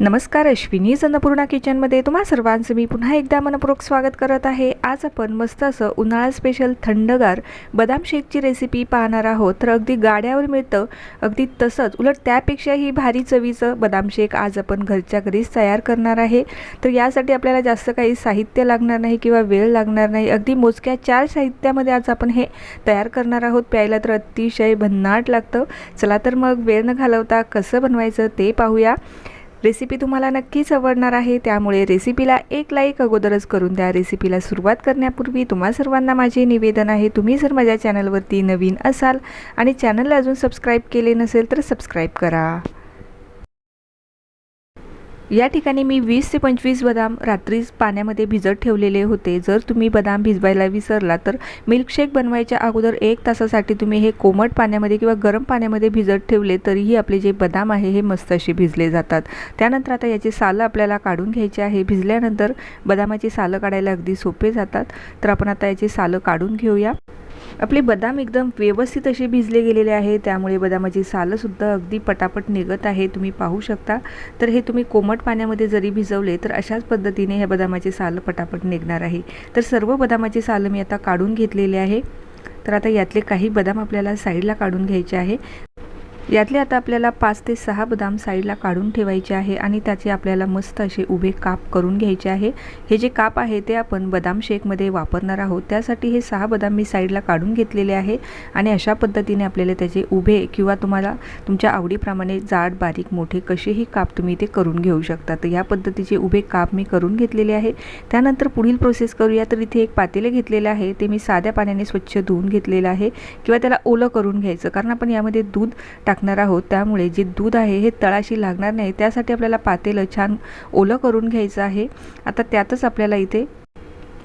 नमस्कार अश्विनी अन्नपूर्णा किचनमध्ये तुम्हा सर्वांचं मी पुन्हा एकदा मनपूर्वक स्वागत करत आहे. आज आपण मस्त असं उन्हाळा स्पेशल थंडगार बदाम शेकची रेसिपी पाहणार आहोत. तर अगदी गाड्यावर मिळतं अगदी तसंच उलट त्यापेक्षाही भारी चवीचं बदाम शेक आज आपण घरच्या घरीच तयार करणार आहे. तर यासाठी आपल्याला जास्त काही साहित्य लागणार नाही किंवा वेळ लागणार नाही. अगदी मोजक्या चार साहित्यामध्ये आज आपण हे तयार करणार आहोत. प्यायला तर अतिशय भन्नाट लागतं. चला तर मग वेळ न घालवता कसं बनवायचं ते पाहूया. रेसिपी तुम्हाला नक्कीच आवडणार आहे. त्यामुळे रेसिपीला एक लाईक अगोदरच करून द्या. रेसिपीला सुरुवात करण्यापूर्वी तुम्हा सर्वांना माझे निवेदन आहे. तुम्ही जर माझ्या चॅनलवरती नवीन असाल आणि चॅनलला अजून सबस्क्राईब केले नसेल तर सबस्क्राईब करा. या ठिकाणी मी वीस ते पंचवीस बदाम रात्रीच पाण्यामध्ये भिजत ठेवलेले होते. जर तुम्ही बदाम भिजवायला विसरला तर मिल्कशेक बनवायच्या अगोदर एक तासासाठी तुम्ही हे कोमट पाण्यामध्ये किंवा गरम पाण्यामध्ये भिजत ठेवले तरीही आपले जे बदाम आहे हे मस्त असे भिजले जातात. त्यानंतर आता याची सालं आपल्याला काढून घ्यायची आहे. भिजल्यानंतर बदामाची सालं काढायला अगदी सोपे जातात. तर आपण आता याची सालं काढून घेऊया. आपले बदाम एकदम व्यवस्थित असे भिजले गेलेले आहे त्यामुळे बदामाची सालंसुद्धा अगदी पटापट निघत आहे. तुम्ही पाहू शकता. तर हे तुम्ही कोमट पाण्यामध्ये जरी भिजवले तर अशाच पद्धतीने ह्या बदामाचे सालं पटापट निघणार आहे. तर सर्व बदामाचे सालं मी आता काढून घेतलेले आहे. तर आता यातले काही बदाम आपल्याला साईडला काढून घ्यायचे आहे. यातले आता आपल्याला पाच ते सहा बदाम साईडला काढून ठेवायचे आहे आणि त्याचे आपल्याला मस्त असे उभे काप करून घ्यायचे आहे. हे जे काप आहे ते आपण बदाम शेकमध्ये वापरणार आहोत. त्यासाठी हे सहा बदाम मी साईडला काढून घेतलेले आहे आणि अशा पद्धतीने आपल्याला त्याचे उभे किंवा तुम्हाला तुमच्या आवडीप्रमाणे जाड बारीक मोठे कसेही काप तुम्ही ते करून घेऊ शकता. तर या पद्धतीचे उभे काप मी करून घेतलेले आहे. त्यानंतर पुढील प्रोसेस करूया. तर इथे एक पातेले घेतलेले आहे. ते मी साध्या पाण्याने स्वच्छ धुवून घेतलेलं आहे किंवा त्याला ओलं करून घ्यायचं. कारण आपण यामध्ये दूध टाक टाकणार आहोत. त्यामुळे जे दूध आहे हे तळाशी लागणार नाही. त्यासाठी आपल्याला पातेलं छान ओलं करून घ्यायचं आहे. आता त्यातच आपल्याला इथे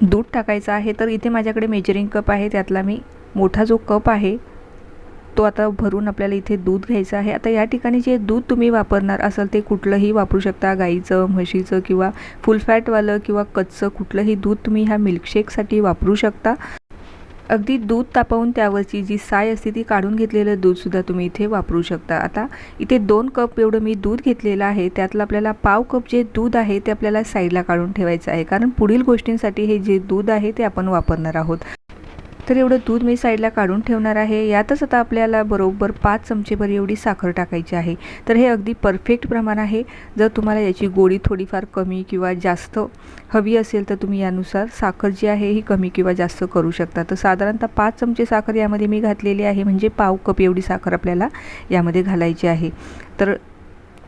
दूध टाकायचं आहे. तर इथे माझ्याकडे मेजरिंग कप आहे. त्यातला मी मोठा जो कप आहे तो आता भरून आपल्याला इथे दूध घ्यायचं आहे. आता या ठिकाणी जे दूध तुम्ही वापरणार असाल ते कुठलंही वापरू शकता. गाईचं म्हशीचं किंवा फुल फॅटवालं किंवा कच्चं कुठलंही दूध तुम्ही ह्या मिल्कशेकसाठी वापरू शकता. अगदी दूध तापवून त्यावरची जी साय असते ती काढून घेतलेलं दूधसुद्धा तुम्ही इथे वापरू शकता. आता इथे दोन कप एवढं मी दूध घेतलेलं आहे. त्यातलं आपल्याला पाव कप जे दूध आहे ते आपल्याला साईडला काढून ठेवायचं आहे. कारण पुढील गोष्टींसाठी हे जे दूध आहे ते आपण वापरणार आहोत. तर एवढं दूध मी साईडला काढून ठेवणार आहे. यातच आता आपल्याला बरोबर पाच चमचेभर एवढी साखर टाकायची आहे. तर हे अगदी परफेक्ट प्रमाण आहे. जर तुम्हाला याची गोडी थोडीफार कमी किंवा जास्त हवी असेल तर तुम्ही यानुसार साखर जी आहे ही कमी किंवा जास्त करू शकता. तर साधारणतः पाच चमचे साखर यामध्ये मी घातलेली आहे. म्हणजे पाव कप एवढी साखर आपल्याला यामध्ये घालायची आहे. तर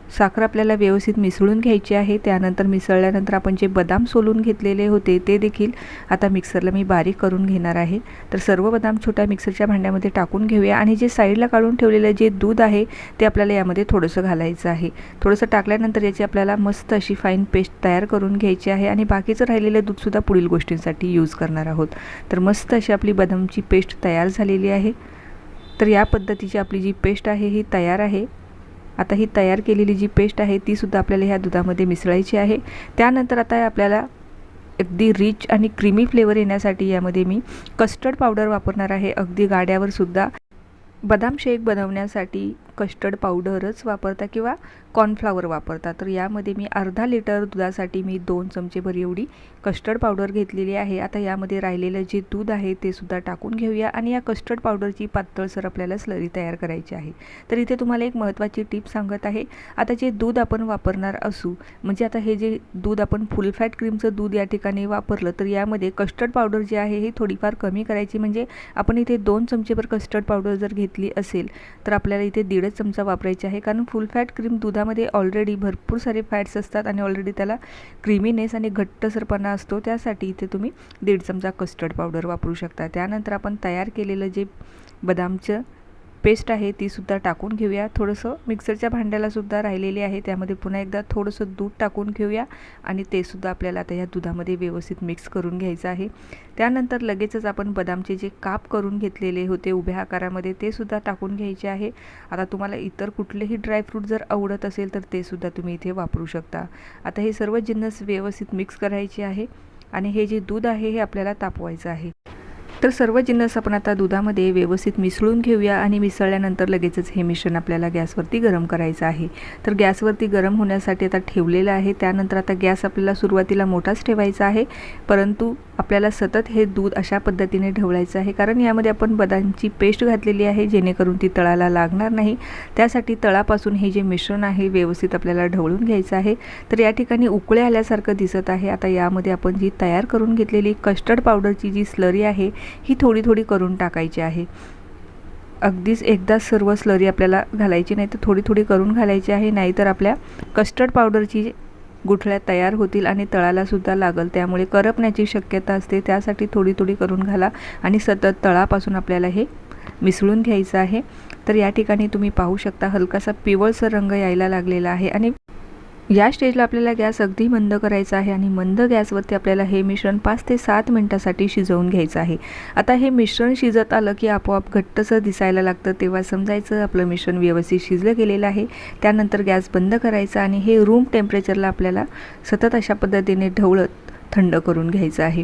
साखर आपल्याला व्यवस्थित मिसळून घ्यायची आहे. त्यानंतर मिसळल्यानंतर आपण जे बदाम सोलून घेतलेले होते ते देखील आता मिक्सरला मी बारीक करून घेणार आहे. तर सर्व बदाम छोट्या मिक्सरच्या भांड्यामध्ये टाकून घेऊया आणि जे साईडला काढून ठेवलेलं जे दूध आहे ते आपल्याला यामध्ये थोडंसं घालायचं आहे. थोडंसं टाकल्यानंतर याची आपल्याला मस्त अशी फाईन पेस्ट तयार करून घ्यायची आहे आणि बाकीचं राहिलेलं दूधसुद्धा पुढील गोष्टींसाठी यूज करणार आहोत. तर मस्त अशी आपली बदामची पेस्ट तयार झालेली आहे. तर या पद्धतीची आपली जी पेस्ट आहे ही तयार आहे. आता ही तयार केलेली जी पेस्ट आहे तीसुद्धा आपल्याला ह्या दुधामध्ये मिसळायची आहे. त्यानंतर आता आपल्याला अगदी रिच आणि क्रीमी फ्लेवर येण्यासाठी यामध्ये मी कस्टर्ड पावडर वापरणार आहे. अगदी गाड्यावर सुद्धा बदाम शेक बनवण्यासाठी कस्टर्ड पावडरच वापरता किंवा कॉर्नफ्लावर वापरता तर यामध्ये मी अर्धा लिटर दुधासाठी मी दोन चमचेभर एवढी कस्टर्ड पावडर घेतलेली आहे. आता यामध्ये राहिलेलं जे दूध आहे ते सुद्धा टाकून घेऊया आणि या कस्टर्ड पावडरची पातळसर आपल्याला स्लरी तयार करायची आहे. तर इथे तुम्हाला एक महत्त्वाची टीप सांगत आहे. आता जे दूध आपण वापरणार असू म्हणजे आता हे जे दूध आपण फुल फॅट क्रीमचं दूध या ठिकाणी वापरलं तर यामध्ये कस्टर्ड पावडर जी आहे हे थोडीफार कमी करायची. म्हणजे आपण इथे दोन चमचेभर कस्टर्ड पावडर जर घेतली असेल तर आपल्याला इथे दीडच चमचा वापरायची आहे. कारण फुल फॅट क्रीम दुधामध्ये ऑलरेडी भरपूर सारे फॅट्स असतात आणि ऑलरेडी त्याला क्रीमीनेस आणि घट्टसरपणा असतो. त्यासाठी इथे तुम्ही दीड चमचा कस्टर्ड पावडर वापरू शकता. त्यानंतर आपण तयार केलेलं जे बदामचं पेस्ट आहे तीसुद्धा टाकून घेऊया. थोडंसं मिक्सरच्या भांड्यालासुद्धा राहिलेली आहे. त्यामध्ये पुन्हा एकदा थोडंसं दूध टाकून घेऊया आणि तेसुद्धा आपल्याला आता ह्या दुधामध्ये व्यवस्थित मिक्स करून घ्यायचं आहे. त्यानंतर लगेचच आपण बदामचे जे काप करून घेतलेले होते उभ्या आकारामध्ये ते सुद्धा टाकून घ्यायचे आहे. आता तुम्हाला इतर कुठलेही ड्रायफ्रूट जर आवडत असेल तर तेसुद्धा तुम्ही इथे वापरू शकता. आता हे सर्व जिन्नस व्यवस्थित मिक्स करायचे आहे आणि हे जे दूध आहे हे आपल्याला तापवायचं आहे. तर सर्व जिन्नस आपण आता दुधामध्ये व्यवस्थित मिसळून घेऊया आणि मिसळल्यानंतर लगेचच हे मिश्रण आपल्याला गॅसवरती गरम करायचं आहे. तर गॅसवरती गरम होण्यासाठी आता ठेवलेलं आहे. त्यानंतर आता गॅस आपल्याला सुरुवातीला मोठाच ठेवायचा आहे. परंतु आपल्याला सतत हे दूध अशा पद्धतीने ढवळायचं आहे. कारण यामध्ये आपण बदामची पेस्ट घातलेली आहे जेणेकरून ती तळाला लागणार नाही. त्यासाठी तळापासून हे जे मिश्रण आहे व्यवस्थित आपल्याला ढवळून घ्यायचं आहे. तर या ठिकाणी उकळे आल्यासारखं दिसत आहे. आता यामध्ये आपण जी तयार करून घेतलेली कस्टर्ड पावडरची जी स्लरी आहे ही थोडी थोडी करून टाकायची आहे. अगदीच एकदाच सर्व स्लरी आपल्याला घालायची नाही तर थोडी थोडी करून घालायची आहे नाहीतर आपल्या कस्टर्ड पावडरची गुठळ्या तयार होतील आणि तळालासुद्धा लागल. त्यामुळे करपण्याची शक्यता असते. त्यासाठी थोडी थोडी करून घाला आणि सतत तळापासून आपल्याला हे मिसळून घ्यायचं आहे. तर या ठिकाणी तुम्ही पाहू शकता हलकासा पिवळसर रंग यायला लागलेला आहे आणि या स्टेजला आपल्याला गॅस अगदी मंद करायचा आहे आणि मंद गॅसवरती आपल्याला हे मिश्रण पाच ते सात मिनटासाठी शिजवून घ्यायचं आहे. आता हे मिश्रण शिजत आलं की आपोआप घट्टसं दिसायला लागतं. तेव्हा समजायचं आपलं मिश्रण व्यवस्थित शिजलं गेलेलं आहे. त्यानंतर गॅस बंद करायचा आणि हे रूम टेम्परेचरला आपल्याला सतत अशा पद्धतीने ढवळत थंड करून घ्यायचं आहे.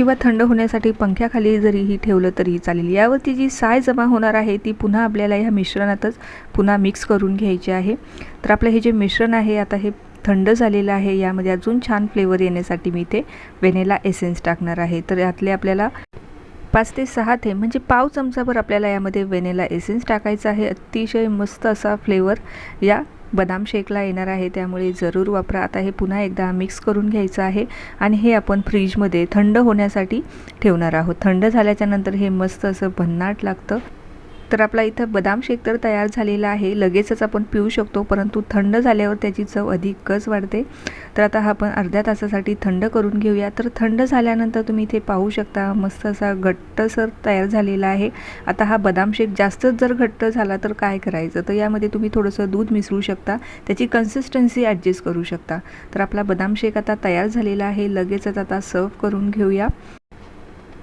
किंवा थंड होण्यासाठी पंख्याखाली जरीही ठेवलं तरीही चालेल. यावरती जी साय जमा होणार आहे ती पुन्हा आपल्याला ह्या मिश्रणातच पुन्हा मिक्स करून घ्यायची आहे. तर आपलं हे जे मिश्रण आहे आता हे थंड झालेलं आहे यामध्ये अजून छान फ्लेवर येण्यासाठी मी इथे वेनेला एसेन्स टाकणार आहे. तर यातले आपल्याला पाच ते सहा थेंब म्हणजे पाव चमचाभर आपल्याला यामध्ये वेनेला एसेन्स टाकायचा आहे. अतिशय मस्त असा फ्लेवर या बदाम शेकला येणार आहे त्यामुळे जरूर वापरा. आता हे पुन्हा एकदा मिक्स करून घ्यायचं आहे आणि हे आपण फ्रीजमध्ये थंड होण्यासाठी ठेवणार आहोत. थंड झाल्याच्यानंतर हे मस्त असं भन्नाट लागतं. तर आपला इथं बदाम शेक तर तयार झालेला आहे. लगेचच आपण पिऊ शकतो परंतु थंड झाल्यावर त्याची चव अधिकच वाढते. तर आता हा आपण अर्ध्या तासासाठी थंड करून घेऊया. तर थंड झाल्यानंतर तुम्ही इथे पाहू शकता मस्त असा घट्टसर तयार झालेला आहे. आता हा बदाम शेक जास्तच जर घट्ट झाला तर काय करायचं? तर यामध्ये तुम्ही थोडंसं दूध मिसळू शकता त्याची कन्सिस्टन्सी ॲडजस्ट करू शकता. तर आपला बदाम शेक आता तयार झालेला आहे. लगेचच आता सर्व करून घेऊया.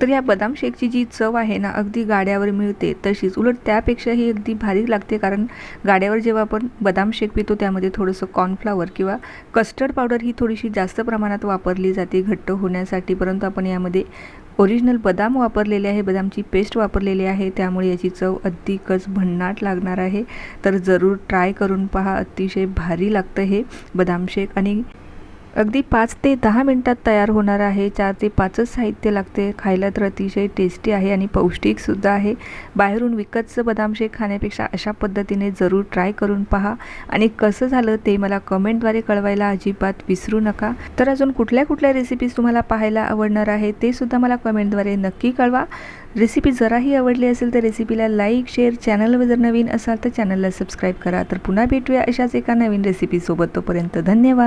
तर या बदाम शेकची जी चव आहे ना अगदी गाड्यावर मिळते तशीच. उलट त्यापेक्षाही अगदी भारी लागते कारण गाड्यावर जेव्हा आपण बदाम शेक पितो त्यामध्ये थोडंसं कॉर्नफ्लावर किंवा कस्टर्ड पावडर ही थोडीशी जास्त प्रमाणात वापरली जाते घट्ट होण्यासाठी. परंतु आपण यामध्ये ओरिजिनल बदाम वापरलेले आहे बदामची पेस्ट वापरलेली आहे त्यामुळे याची चव अधिकच भन्नाट लागणार आहे. तर जरूर ट्राय करून पहा अतिशय भारी लागतं हे बदाम शेक. आणि अगदी पाच ते दहा मिनटात तयार होणार आहे. चार ते पाचच साहित्य लागते. खायला तर अतिशय टेस्टी आहे आणि पौष्टिकसुद्धा आहे. बाहेरून विकतचं बदाम शेक खाण्यापेक्षा अशा पद्धतीने जरूर ट्राय करून पहा. आणि कसं झालं ते मला कमेंटद्वारे कळवायला अजिबात विसरू नका. तर अजून कुठल्या कुठल्या रेसिपीज तुम्हाला पाहायला आवडणार आहे ते सुद्धा मला कमेंटद्वारे नक्की कळवा. रेसिपी जराही आवडली असेल तर रेसिपीला लाईक शेअर चॅनलवर जर नवीन असाल तर चॅनलला सबस्क्राईब करा. तर पुन्हा भेटूया अशाच एका नवीन रेसिपीसोबत तोपर्यंत धन्यवाद.